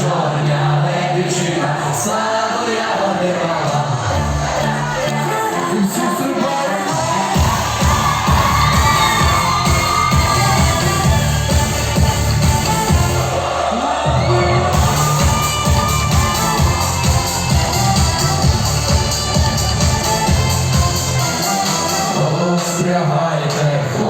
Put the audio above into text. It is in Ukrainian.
чорня лебідчина, славу я обірвала. Острягайте, хлопці.